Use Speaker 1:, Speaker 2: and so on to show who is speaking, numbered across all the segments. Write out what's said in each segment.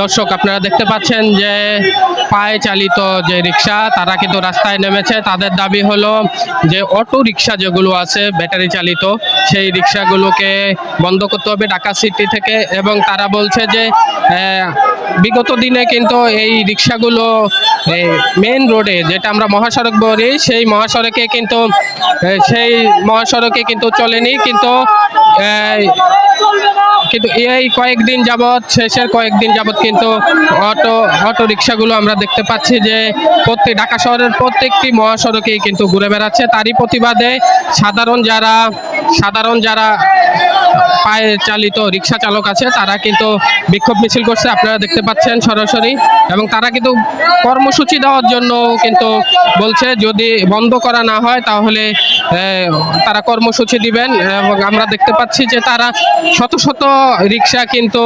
Speaker 1: দর্শক, আপনারা দেখতে পাচ্ছেন যে পায়ে চালিত যে রিক্সা, তারা কিন্তু রাস্তায় নেমেছে। তাদের দাবি হলো যে অটো রিক্সা যেগুলো আছে, ব্যাটারি চালিত, সেই রিক্সাগুলোকে বন্ধ করতে হবে ঢাকা সিটি থেকে। এবং তারা বলছে যে বিগত দিনে কিন্তু এই রিক্সাগুলো মেন রোডে যেটা আমরা মহাসড়ক বলি, সেই মহাসড়কে কিন্তু সেই মহাসড়কে কিন্তু চলেনি। কিন্তু কিন্তু এই কয়েকদিন যাবৎ, শেষের কয়েকদিন যাবৎ কিন্তু অটো অটো রিক্সাগুলো আমরা দেখতে পাচ্ছি যে প্রত্যেক, ঢাকা শহরের প্রত্যেকটি মহাসড়কেই কিন্তু ঘুরে বেড়াচ্ছে। তারই প্রতিবাদে সাধারণ যারা সাধারণ যারা পায়ে চালিত রিক্সা চালক আছে, তারা কিন্তু বিক্ষোভ মিছিল করছে, আপনারা দেখতে পাচ্ছেন সরাসরি। এবং তারা কিন্তু কর্মসূচি দেওয়ার জন্য কিন্তু বলছে, যদি বন্ধ করা না হয় তাহলে তারা কর্মসূচি দিবেন। এবং আমরা দেখতে পাচ্ছি যে তারা শত শত রিক্সা কিন্তু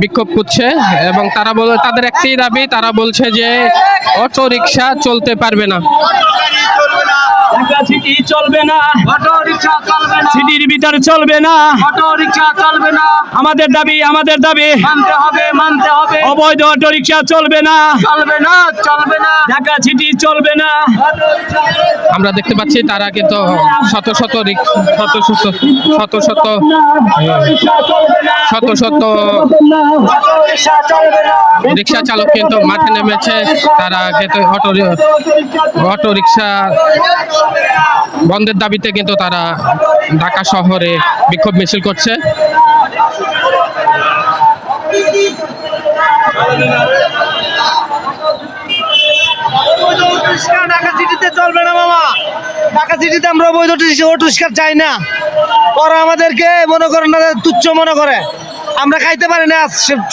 Speaker 1: বিক্ষোভ করছে। এবং তারা বলে, তাদের একটাই দাবি, তারা বলছে যে অটো রিক্সা চলতে পারবে না।
Speaker 2: ঢাকা সিটি চলবে না
Speaker 3: অটো রিক্সা চলবে না
Speaker 2: সিটির ভিতরে চলবে না
Speaker 3: অটো রিক্সা চলবে না
Speaker 2: আমাদের দাবি আমাদের দাবি
Speaker 3: মানতে হবে মানতে হবে
Speaker 2: অবৈধ অটো রিক্সা চলবে না
Speaker 3: চলবে না চলবে না
Speaker 2: ঢাকা সিটি চলবে না
Speaker 1: আমরা দেখতে পাচ্ছি তারা কিন্তু শত শত শত শত শত শত শত শত
Speaker 3: রিক্সা
Speaker 1: রিক্সা চালক কিন্তু মাঠে নেমেছে তারা কিন্তু অটো অটো রিক্সা বন্ধের দাবিতে কিন্তু তারা ঢাকা শহরে বিক্ষোভ মিছিল করছে।
Speaker 3: ঢাকা চলবে না মামা। ঢাকা আমরা অবৈধ অটোস্কার চাই না। ওরা আমাদেরকে মনে করেন না, তুচ্ছ মনে করে। আমরা খাইতে পারি না।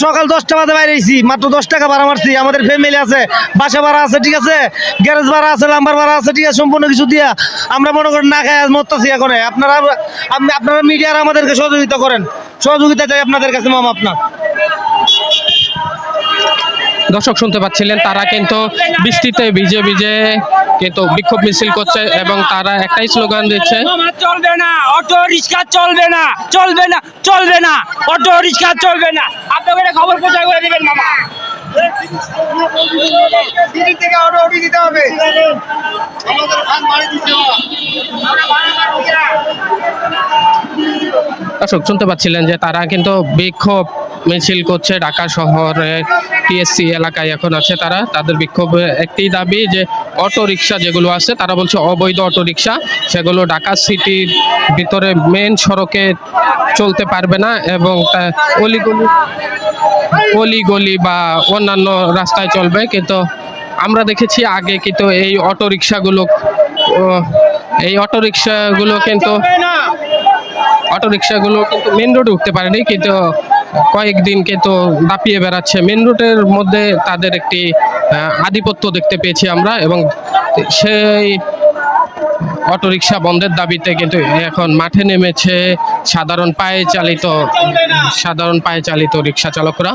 Speaker 3: সকাল দশটা বাজে বাইরেছি মাত্র দশ টাকা ভাড়া মারছি। আমাদের ফ্যামিলি আছে, বাসা ভাড়া আছে, ঠিক আছে? গ্যারেজ ভাড়া আছে লাম্বার ভাড়া আছে, ঠিক আছে? সম্পূর্ণ কিছু দিয়া আমরা মনে করেন না খাই মরতেছি এখন। আপনারা আপনারা মিডিয়ার আমাদেরকে সহযোগিতা করেন। সহযোগিতা চাই আপনাদের কাছে, মাম আপনার।
Speaker 1: দর্শক শুনতে পাচ্ছিলেন তারা কিন্তু বৃষ্টিতে ভিজে ভিজে কিন্তু বিক্ষোভ মিছিল করছে এবং তারা একটাই স্লোগান দিচ্ছে।
Speaker 2: চলবে না অটো রিক্সা চলবে না চলবে না চলবে না অটো রিক্সা চলবে না। আপনাকে এটা খবর কোথায় করে দেবেন মামা?
Speaker 3: থেকে অটো অটো দিতে হবে আমাদের ফান বাড়ি দিতে হবে
Speaker 1: দর্শক শুনতে পাচ্ছিলেন যে তারা কিন্তু বিক্ষোভ মিছিল করছে ঢাকা শহরে টিএসসি এলাকায় এখন আছে তারা। তাদের বিক্ষোভ একটি দাবি যে অটো রিক্সা যেগুলো আছে, তারা বলছে অবৈধ অটো রিক্সা সেগুলো ঢাকা সিটির ভিতরে মেন সড়কে চলতে পারবে না এবং অলিগলি অলিগলি বা অন্যান্য রাস্তায় চলবে। কিন্তু আমরা দেখেছি আগে কিন্তু এই অটো রিক্সাগুলো এই অটো রিক্সাগুলো কিন্তু অটো রিক্সাগুলো কিন্তু মেন রোডে উঠতে পারেনি। কিন্তু কয়েকদিন তো দাপিয়ে বেড়াচ্ছে। মেন রুটের মধ্যে তাদের একটি আধিপত্য দেখতে পেয়েছি আমরা এবং সেই অটোরিকশা বন্ধের দাবিতে কিন্তু এখন মাঠে নেমেছে সাধারণ পায়ে চালিত, সাধারণ পায়ে চালিত রিক্সা চালকরা।